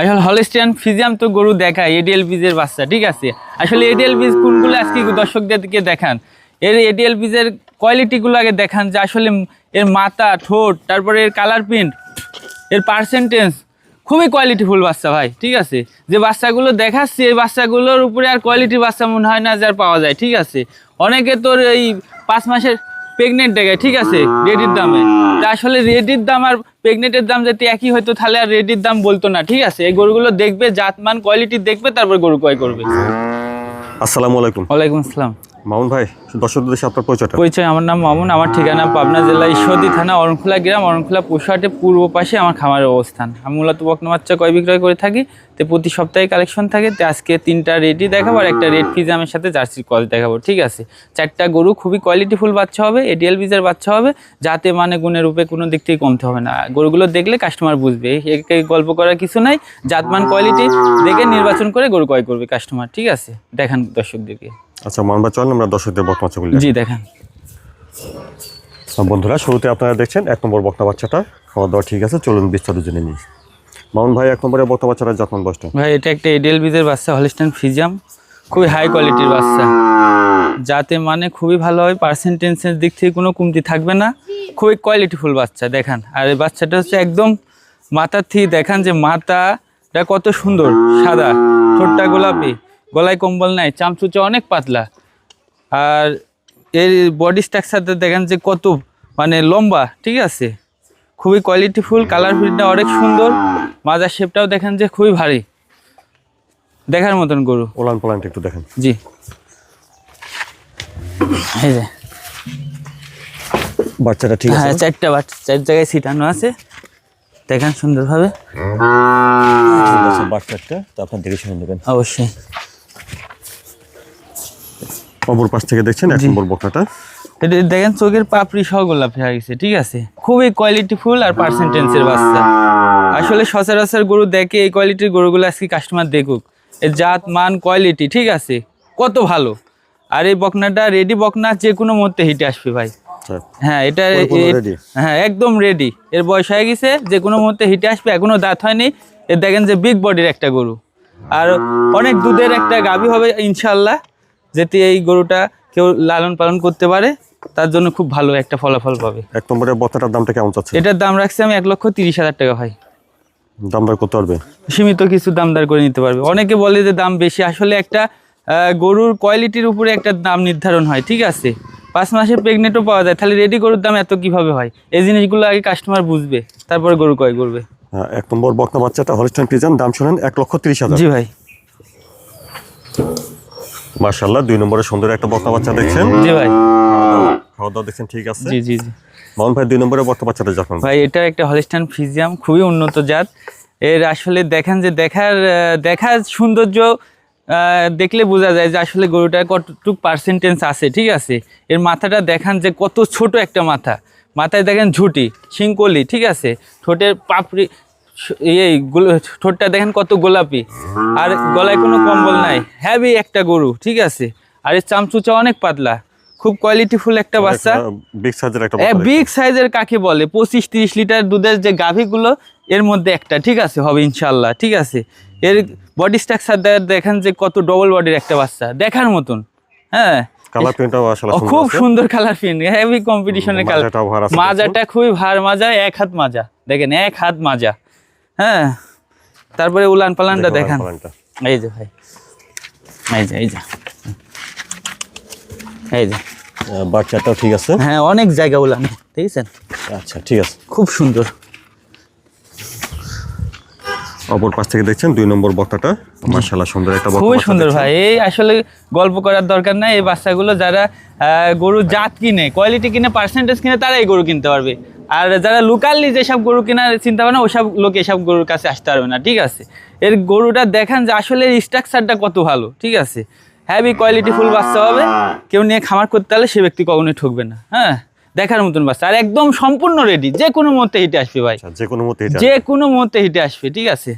আসলে হলিস্টিয়ান ফিজিয়াম তো গরু দেখায়, এডিএল বীজের বাচ্চা, ঠিক আছে? আসলে এডিএল বীজ কোনগুলো আজকে দর্শকদেরকে দেখান? এর এডিএল বীজের কোয়ালিটিগুলো আগে দেখান যে আসলে এর মাথা, ঠোঁট, তারপরে এর কালার প্রিন্ট এর পার্সেন্টেজ খুবই কোয়ালিটিফুল বাচ্চা ভাই, ঠিক আছে? যে বাচ্চাগুলো দেখাচ্ছি, এই বাচ্চাগুলোর উপরে আর কোয়ালিটি বাচ্চা মনে হয় না যে আর পাওয়া যায়, ঠিক আছে? অনেকে তোর এই পাঁচ মাসের প্রেগনেন্ট দেখায় ঠিক আছে? রেডির দামে। তা আসলে রেডির দাম আর প্রেগনেন্টের দাম যদি একই হয়তো তাহলে আর রেডির দাম বলতো না ঠিক আছে? এই গরুগুলো দেখবে জাতমান কোয়ালিটি দেখবে তারপর গরু ক্রয় করবে। আসসালামু আলাইকুম। ওয়ালাইকুম আসসালাম। মামুন ভাই, দর্শকদের দেশে আপনার পরিচয়টা? পরিচয়, আমার নাম মামুন, আমার ঠিকানা পাবনা জেলা ঈশ্বরদী থানা, অরণখোলা গ্রাম, অরণখোলা পশুহাটের পূর্ব পাশে আমার খামারের অবস্থান। আমি মূলত বকনা বাচ্চা ক্রয় বিক্রয় করে থাকি, তো প্রতি সপ্তাহে কালেকশন থাকে, তো আজকে তিনটা রেডি দেখাবো আর একটা রেড ফিজামের সাথে জার্সির কল দেখাবো, ঠিক আছে? চারটা গরু খুবই কোয়ালিটিফুল বাচ্চা হবে এডিএল বীজের বাচ্চা হবে, যাতে মানে গুণের রূপে কোনো দিক থেকে কমতে হবে না। গরুগুলো দেখলে কাস্টমার বুঝবে, একে গল্প করার কিছু নাই, জাতমান কোয়ালিটি দেখে নির্বাচন করে গরু ক্রয় করবে কাস্টমার ঠিক আছে? দেখান দর্শকদেরকে। আচ্ছা মামুন ভাই চলেন আমরা দর্শকদের বর্তমান বলি জি দেখান। বন্ধুরা শুরুতে আপনারা দেখছেন এক নম্বর বক্তা বাচ্চাটা। খাওয়া দাওয়া ঠিক আছে চলুন বিস্তারিত জেনে নিই। মামুন ভাই এক নম্বরের বক্তা বাচ্চাটা যত্ন বসটা ভাই এটা একটা এডিএল বিজের বাচ্চা হলিস্টান ফিজিয়াম খুবই হাই কোয়ালিটির বাচ্চা। যাতে মানে খুবই ভালো হয় পার্সেন্টেন্সের দিক থেকে কোনো কমতি থাকবে না। খুবই কোয়ালিটিফুল বাচ্চা দেখান। আর এই বাচ্চাটা হচ্ছে একদম মাথার থেকে দেখান যে মাথাটা কত সুন্দর সাদা ঠোঁটটা গোলাপি। গলায় কম্বল নাই চামচুচা অনেক পাতলা। আর এর বডি স্ট্রাকচারটা দেখেন যে কত মানে লম্বা ঠিক আছে? খুবই কোয়ালিটিফুল কালার ফিটটা অনেক সুন্দর। মাজার শেপটাও দেখেন যে খুবই ভারী। দেখার মতন গরু। ওলান পোলানটা একটু দেখেন। জি। এই যে। বাচ্চাটা ঠিক হ্যাঁ আছে চারটা বাট চার জায়গায় সিটানো আছে। দেখেন সুন্দরভাবে। বাচ্চাটা তো আপনার দেখে শুনে নেবেন। অবশ্যই। অপর পাশ থেকে দেখছেন এক নম্বর বক্তাটা এটা দেখেন চোখের পাপড়ি সহ গোলাপ হয়ে গেছে ঠিক আছে? খুবই কোয়ালিটিফুল আর পার্সেন্টেন্সের বাচ্চা। আসলে সচরাচর গরু দেখে এই কোয়ালিটির গরুগুলো আজকে কাস্টমার দেখুক। এর জাত মান কোয়ালিটি ঠিক আছে? কত ভালো। আর এই বকনাটা রেডি বকনা যে কোনো মুহূর্তে হিটে আসবে ভাই। আচ্ছা। হ্যাঁ এটা? হ্যাঁ একদম রেডি এর বয়স হয়ে গেছে যে কোনো মুহূর্তে হিটে আসবে এখনও দাঁত হয়নি। এর দেখেন যে বিগ বডির একটা গরু। আর অনেক দুধের একটা গাভী হবে ইনশাল্লাহ যাতে এই গরুটা কেউ লালন পালন করতে পারে তার জন্য খুব ভালো একটা ফলাফল পাবে। এক নম্বরের বক্তাটার দামটা কেমন চাচ্ছে এটার দাম রাখছি আমি এক লক্ষ তিরিশ হাজার টাকা ভাই। দাম দর করতে পারবে? সীমিত কিছু দামদার করে নিতে পারবে। অনেকে বলে যে দাম বেশি আসলে একটা গরুর কোয়ালিটির উপরে একটা দাম নির্ধারণ হয় ঠিক আছে? পাঁচ মাসের প্রেগনেন্টও পাওয়া যায় তাহলে রেডি গরুর দাম এত কীভাবে হয়? এই জিনিসগুলো আগে কাস্টমার বুঝবে তারপরে গরু ক্রয় করবে। হ্যাঁ, এক নম্বর বক্তা বাচ্চাটা হলিস্টান পিজান দাম শুনেন এক লক্ষ তিরিশ হাজার। জি ভাই। মার্শাল্লাহ দুই নম্বরে সুন্দর একটা বক্তা বাচ্চা দেখছেন। জি ভাই। খাওয়া দাওয়া দেখছেন ঠিক আছে? জি জি জি। মামুন ভাই দুই নম্বরে বক্তা বাচ্চাটা যখন ভাই এটা একটা হলিস্টান ফিজিয়াম খুবই উন্নত জাত। এর আসলে দেখেন যে দেখার দেখার সৌন্দর্য দেখলে বোঝা যায় যে আসলে গরুটার কতটুক পার্সেন্টেন্স আছে ঠিক আছে? এর মাথাটা দেখান যে কত ছোট একটা মাথা। মাথায় দেখেন ঝুটি শিংকলি ঠিক আছে? ঠোঁটের পাপড়ি এই ঠোঁটটা দেখেন কত গোলাপি। আর গলায় কোনো কম্বল নাই। হ্যাভি একটা গরু ঠিক আছে? আর এর চামচুচা অনেক পাতলা। খুব কোয়ালিটিফুল একটা বাচ্চা। বিগ সাইজের একটা বিগ সাইজের কাকে বলে? পঁচিশ তিরিশ লিটার দুধের যে গাভীগুলো এর মধ্যে একটা ঠিক আছে? হবে ইনশাল্লাহ ঠিক আছে? এর বডি স্ট্রাকচার দেখেন যে কত ডবল বডির একটা বাচ্চা। দেখার মতন হ্যাঁ? কালার প্রিন্টটাও আসলে খুব সুন্দর কালার প্রিন্ট হেভি কম্পিটিশনের কালার মাজাটা খুবই ভার মাজা এক হাত মাজা। দেখেন এক হাত মাজা। হ্যাঁ তারপরে উলান পালানটা দেখুন। এই যে ভাই এই যে এই যে। এই যে। বাচ্চাটাও ঠিক আছে? হ্যাঁ অনেক জায়গা উলান ঠিক আছে? আচ্ছা ঠিক আছে। খুব সুন্দর। অপর পাশ থেকে দেখছেন দুই নম্বর বক্তাটা? মার্শাল্লাহ সুন্দর একটা বক্তা খুবই সুন্দর ভাই। এই আসলে গল্প করার দরকার নাই। এই বাচ্চাগুলো যারা গরু জাত কিনে কোয়ালিটি কিনে পার্সেন্টেজ কিনে তারা এই গরু কিনতে পারবে। আর যারা লোকালি যেসব গরু কেনার চিন্তা ভাবনা ওসব লোক এসব গরুর কাছে আসতে পারবে না ঠিক আছে? এর গরুটা দেখান যে আসলে স্ট্রাকচারটা কত ভালো ঠিক আছে? হ্যাভি কোয়ালিটি ফুল বাচ্চা হবে কেউ নিয়ে খামার করতে হলে সে ব্যক্তি কখনোই ঠকবে না হ্যাঁ? দেখার মতন বাচ্চা আর একদম সম্পূর্ণ রেডি যে কোনো মুহূর্তে হিটে আসবে ভাই। আচ্ছা, যে কোনো মতে যে কোনো মুহূর্তে হিটে আসবে ঠিক আছে?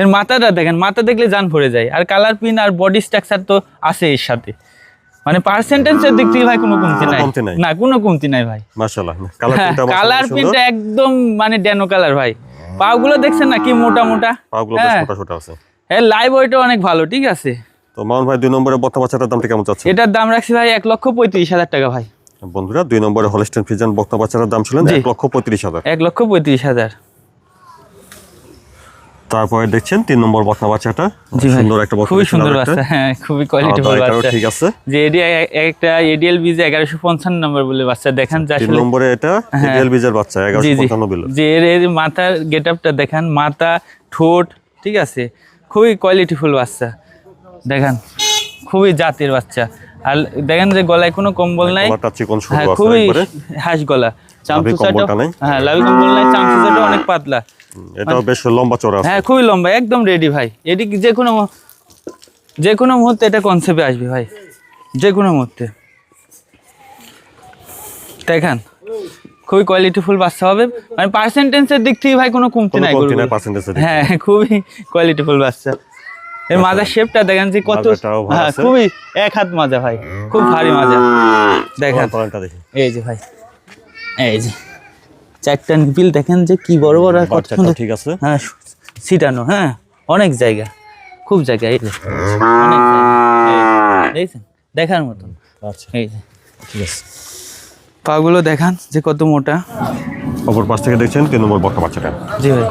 এর মাথাটা দেখেন মাথা দেখলে জান ভরে যায় আর কালার পিন আর বডি স্ট্রাকচার তো আছে এর সাথে। মানে পার্সেন্টেজের দিক থেকে ভাই কোনো কমতি নাই। না কোনো কমতি নাই ভাই। মার্শাল্লাহ কালার হ্যাঁ, প্রিন্টটা একদম মানে ড্যানো কালার ভাই। পাগুলো দেখছেন না কি মোটা মোটা? পাগুলো বেশ হ্যাঁ। মোটা সোটা আছে এর লাইভ ওয়েটও অনেক ভালো ঠিক আছে? তো মামুন ভাই দুই নম্বরে বক্তা বাচ্চাটার দামটা কেমন চাচ্ছেন? এটার দাম রাখছি ভাই এক লক্ষ পঁয়ত্রিশ হাজার টাকা ভাই। বন্ধুরা দুই নম্বরে হলস্টেন ফিজান বক্তা বাচ্চাটার দাম ছিলেন। এক লক্ষ পঁয়ত্রিশ হাজার। এক লক্ষ পঁয়ত্রিশ হাজার। তারপরে দেখছেন তিন নম্বর বক্তা বাচ্চাটা। সুন্দর একটা খুবই সুন্দর বাচ্চা হ্যাঁ খুবই কোয়ালিটি দাওয়া এটারও বাচ্চা। ঠিক আছে। যে এডি একটা এডিএল বিজে এগারোশো পঞ্চান্ন নম্বর বলে বাচ্চা দেখান যে তিন নম্বরে এটা হ্যাঁ। এডিএল বীজের বাচ্চা জি এগারোশো জি পঞ্চান্ন বিল। যে এর মাথার গেট আপটা দেখান মাথা ঠোঁট ঠিক আছে? খুবই কোয়ালিটিফুল বাচ্চা। দেখেন খুবই জাতের বাচ্চা। আর দেখেন যে গলায় কোনো কম্বল নাই। হ্যাঁ খুবই একবারে। হাঁস গলা। হ্যাঁ লাভি কম্বল নাই চামচুচাটা অনেক পাতলা। এটাও বেশ লম্বা চড়া হ্যাঁ খুবই লম্বা একদম রেডি ভাই। এটি যে কোনো যে কোনো মুহূর্তে এটা কনসেপ্টে আসবে ভাই। যে কোনো মুহূর্তে। দেখান। খুবই কোয়ালিটিফুল বাচ্চা হবে। মানে পার্সেন্টেন্সের দিক থেকে ভাই কোনো কমতি নাই হ্যাঁ খুবই কোয়ালিটিফুল বাচ্চা। এর মাজার শেপটা দেখেন যে কত হ্যাঁ খুবই এক হাত মাজা ভাই। খুব ভারী মাজা। দেখেন। এই যে ভাই। এই যে চারটা নিপিল দেখেন যে কি বড় বড় আর কত সুন্দর ঠিক আছে। হ্যাঁ ছিটানো হ্যাঁ অনেক জায়গা খুব জায়গা এই যে অনেক দেখছেন দেখার মতন আচ্ছা। এই যে। ঠিক আছে। পাগুলো দেখান যে কত মোটা। অপর পাশ থেকে দেখছেন তিন নম্বর বক্তা বাচ্চাটা। জি ভাই।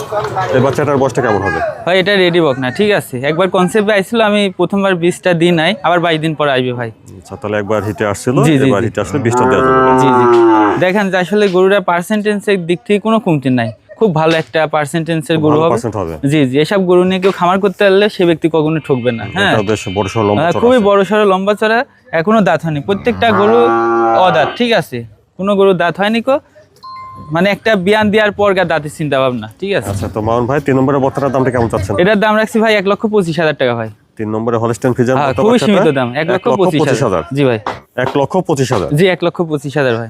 এই বাচ্চাটার বয়সটা কেমন হবে? ভাই এটা রেডি বক না ঠিক আছে। একবার কনসেপ্টে আইছিল আমি প্রথমবার বিশটা দিন নাই আবার বাইশ দিন পরে আসবে ভাই। আচ্ছা তাহলে একবার হিটে আসছিল এবার হিটে আসলে বিশটা দেওয়া যাবে। জি জি। দেখেন যে আসলে গরুরা পার্সেন্টেন্সের দিক থেকে কোনো কমতি নাই। খুব ভালো একটা পার্সেন্টেন্সের গরু হবে। জি জি এসব গরু নিয়ে কেউ খামার করতে পারলে সে ব্যক্তি কখনো ঠকবে না। হ্যাঁ। খুবই বড় সড়ো লম্বা চড়া এখনও দাঁত হয়নি। প্রত্যেকটা গরু অদাঁত ঠিক আছে? কোনো গরু দাঁত হয়নি কো। মানে একটা বিয়ান দেওয়ার পর গা দাঁতের চিন্তা ভাবনা ঠিক আছে? আচ্ছা তো মামুন ভাই তিন নম্বরের বক্তাটার দামটা কেমন চাচ্ছেন? এটার দাম রাখছি ভাই এক লক্ষ পঁচিশ হাজার টাকা ভাই। তিন নম্বরে হলস্টেন হ্যাঁ খুবই সীমিত দাম এক লক্ষ পঁচিশ হাজার। জি ভাই। এক লক্ষ পঁচিশ হাজার। জি এক লক্ষ পঁচিশ হাজার ভাই।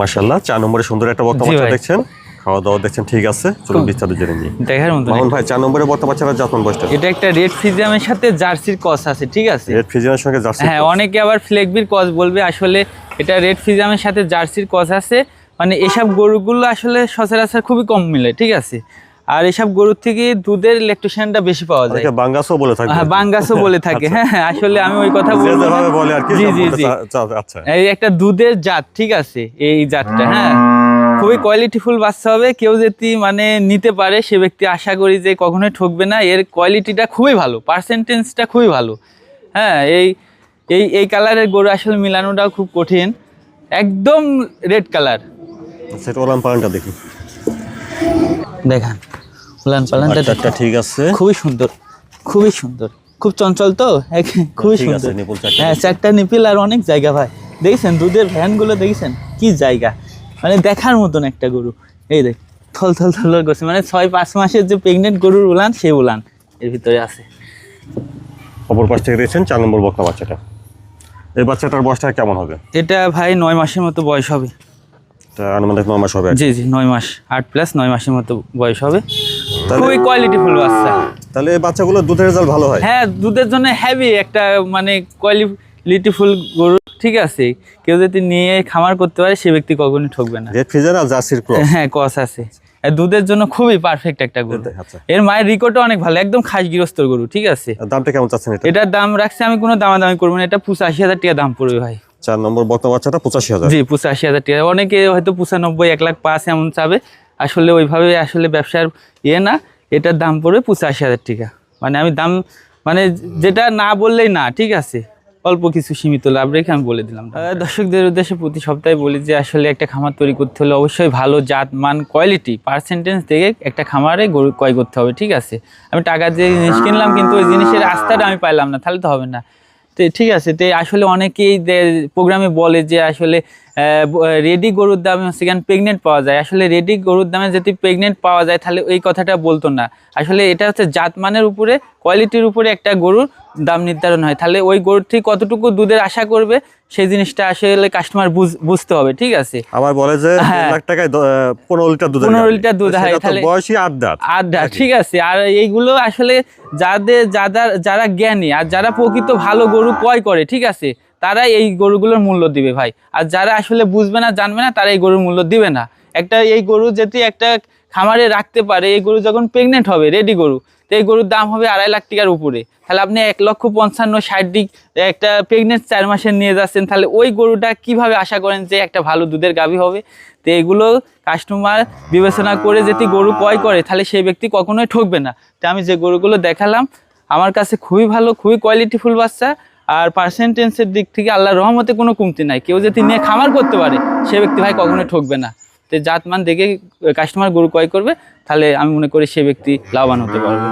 মাশাল্লাহ চার নম্বরে সুন্দর একটা বাচ্চা দেখছেন। খাওয়া দাওয়া দেখছেন ঠিক আছে চলুন বিস্তারিত জেনে নিই। দেখার মতো মামুন ভাই চার নম্বরে বক্তা বাচ্চারা যত্ন বয়সটা? এটা একটা রেড ফ্রিজিয়ামের সাথে জার্সির কস আছে ঠিক আছে? রেড ফ্রিজিয়ামের সঙ্গে জার্সি হ্যাঁ অনেকে আবার ফ্লেগবির কস বলবে আসলে এটা রেড ফ্রিজিয়ামের সাথে জার্সির কস আছে। মানে এসব গরুগুলো আসলে সচরাচর খুবই কম মিলে ঠিক আছে? আর এসব গরুর থেকে দুধের ইলেকট্রিশিয়ানটা বেশি পাওয়া যায়। বাঙ্গাসও বলে থাকে। হ্যাঁ বাঙ্গাসও বলে থাকে। হ্যাঁ হ্যাঁ, আসলে আমি ওই কথা বলে আর কি জি জি আচ্ছা। এই একটা দুধের জাত ঠিক আছে এই জাতটা হ্যাঁ। খুবই কোয়ালিটিফুল বাচ্চা হবে। কেউ যদি মানে নিতে পারে সে ব্যক্তি আশা করি যে কখনোই ঠকবে না। এর কোয়ালিটিটা খুবই ভালো পার্সেন্টেজটা খুবই ভালো। হ্যাঁ এই এই এই কালারের গরু আসলে মিলানোটাও খুব কঠিন। একদম রেড কালার সেটা পালনটা দেখি। দেখান উলান পালানটা ঠিক আছে। খুবই সুন্দর খুবই সুন্দর খুব চঞ্চল তো? এক- খুবই সুন্দর। হ্যাঁ চারটা নিপিল আর অনেক জায়গা ভাই। দেখছেন দুধের ভ্যানগুলো দেখছেন? কি জায়গা। মানে দেখার মতন একটা গরু। এই দেখ থল থল থল করছে। মানে ছয় পাঁচ মাসের যে প্রেগনেন্ট গরুর উলান সে উলান। এর ভিতরে আছে। অপর পাশ থেকে দেখছেন চার নম্বর বক্তা বাচ্চাটা। এই বাচ্চাটার বয়সটা কেমন হবে? এটা ভাই নয় মাসের মতো বয়স হবে। আনুমানিক নয় মাস হবে জি জি নয় মাস আট প্লাস নয় মাসের মতো বয়স হবে। খুবই কোয়ালিটিফুল বাচ্চা। তাহলে এই বাচ্চাগুলো দুধের রেজাল্ট ভালো হয়? হ্যাঁ দুধের জন্য হ্যাভি একটা মানে কোয়ালিটিফুল গরু ঠিক আছে কেউ যদি নিয়ে খামার করতে পারে সে ব্যক্তি কখনই ঠকবে না। রেড আর জার্সির ক্রস হ্যাঁ কস আছে। দুধের জন্য খুবই পারফেক্ট একটা গরু। আচ্ছা। এর মায়ের রিকোর্ডও অনেক ভালো একদম খাস গৃহস্থর গরু ঠিক আছে। দামটা কেমন চাচ্ছেন এটার দাম রাখছে আমি কোনো দামাদামি করব না এটা পঁচাশি হাজার টাকা দাম পড়বে ভাই। চার নম্বর বক্তা বাচ্চাটা পঁচাশি হাজার। জি পঁচাশি হাজার টাকা। অনেকে হয়তো পঁচানব্বই এক লাখ পাঁচ এমন চাবে। আসলে ওইভাবে আসলে ব্যবসার ইয়ে না এটার দাম পড়বে পঁচাশি হাজার টাকা। মানে আমি দাম মানে যেটা না বললেই না ঠিক আছে। অল্প কিছু সীমিত লাভ রেখে আমি বলে দিলাম দর্শকদের উদ্দেশ্যে প্রতি সপ্তাহে বলি যে আসলে একটা খামার তৈরি করতে হলে অবশ্যই ভালো জাত মান কোয়ালিটি পার্সেন্টেজ থেকে একটা খামারে গরু ক্রয় করতে হবে ঠিক আছে। আমি টাকা দিয়ে জিনিস কিনলাম কিন্তু ওই জিনিসের আস্থাটা আমি পাইলাম না তাহলে তো হবে না। ঠিক আছে তো আসলে অনেকেই প্রোগ্রামে বলে যে আসলে রেডি গরুর দামে সেখানে প্রেগনেন্ট পাওয়া যায়। আসলে রেডি গরুর দামে যদি প্রেগনেন্ট পাওয়া যায় তাহলে এই কথাটা বলতো না। আসলে এটা হচ্ছে জাতমানের উপরে কোয়ালিটির উপরে একটা গরুর দাম নির্ধারণ হয়। তাহলে ওই গরুর থেকে কতটুকু দুধের আশা করবে সেই জিনিসটা আসলে কাস্টমার বুঝতে হবে ঠিক আছে? আবার বলে যে হ্যাঁ। লাখ টাকায় পনেরো লিটার দুধ 15 লিটার দুধ হয়, তাহলে- বয়সী দাঁত। আড্ডা ঠিক আছে। আর এইগুলো আসলে যাদের যারা যারা জ্ঞানী আর যারা প্রকৃত ভালো গরু ক্রয় করে ঠিক আছে? তারা এই গরুগুলোর মূল্য দিবে ভাই। আর যারা আসলে বুঝবে না, জানবে না তারা এই গরুর মূল্য দিবে না। একটা এই গরু যদি একটা খামারে রাখতে পারে, এই গরু যখন প্রেগনেন্ট হবে রেডি গরু, তো এই গরুর দাম হবে আড়াই লাখ টাকার উপরে। তাহলে আপনি এক লক্ষ পঞ্চান্ন, ষাট দিক একটা প্রেগনেন্ট চার মাসের নিয়ে যাচ্ছেন, তাহলে ওই গরুটা কীভাবে আশা করেন যে একটা ভালো দুধের গাভী হবে? তো এগুলো কাস্টমার বিবেচনা করে যদি গরু ক্রয় করে, তাহলে সেই ব্যক্তি কখনোই ঠকবে না। তো আমি যে গরুগুলো দেখালাম, আমার কাছে খুবই ভালো, খুবই কোয়ালিটিফুল বাচ্চা। আর পার্সেন্টেন্সের দিক থেকে আল্লাহর রহমতে কোনো কমতি নাই। কেউ যদি নিয়ে খামার করতে পারে, সে ব্যক্তি ভাই কখনোই ঠকবে না। তো জাতমান দেখে কাস্টমার গরু ক্রয় করবে, তাহলে আমি মনে করি সে ব্যক্তি লাভবান হতে পারবে।